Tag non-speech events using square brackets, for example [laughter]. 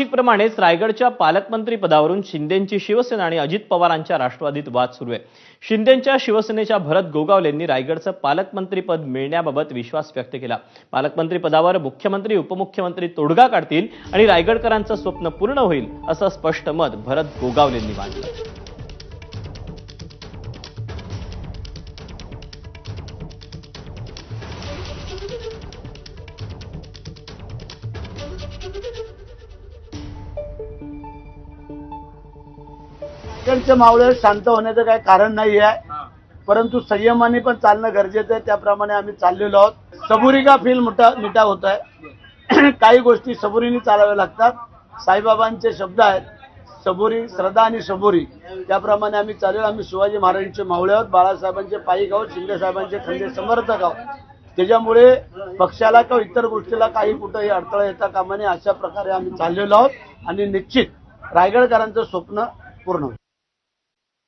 नाशिकप्रमाणेच रायगडच्या पालकमंत्री पदावरून शिंदेंची शिवसेना आणि अजित पवारांच्या राष्ट्रवादीत वाद सुरू आहे. शिंदेंच्या शिवसेनेच्या भरत गोगावलेंनी रायगडचं पालकमंत्रीपद मिळण्याबाबत विश्वास व्यक्त केला. पालकमंत्री पदावर मुख्यमंत्री उपमुख्यमंत्री तोडगा काढतील आणि रायगडकरांचं स्वप्न पूर्ण होईल असं स्पष्ट मत भरत गोगावलेंनी मांडलं. रायगडचे मावळे शांत होण्याचं काही कारण नाही आहे. परंतु संयमाने पण चालणं गरजेचं आहे. त्याप्रमाणे आम्ही चाललेलो आहोत. सबुरी का फील मोठा मिठा होत आहे. [clears throat] काही गोष्टी सबुरीने चालाव्या लागतात. साईबाबांचे शब्द आहेत सबुरी श्रद्धा आणि सबुरी. त्याप्रमाणे आम्ही चालेल आम्ही शिवाजी महाराजांचे मावळे आहोत बाळासाहेबांचे पाईक आहोत शिंदे साहेबांचे खंडे समर्थक आहोत. त्याच्यामुळे पक्षाला किंवा इतर गोष्टीला काही कुठंही अडथळा येता कामा नये अशा प्रकारे आम्ही चाललेलो आहोत. आणि निश्चित रायगडकरांचं स्वप्न पूर्ण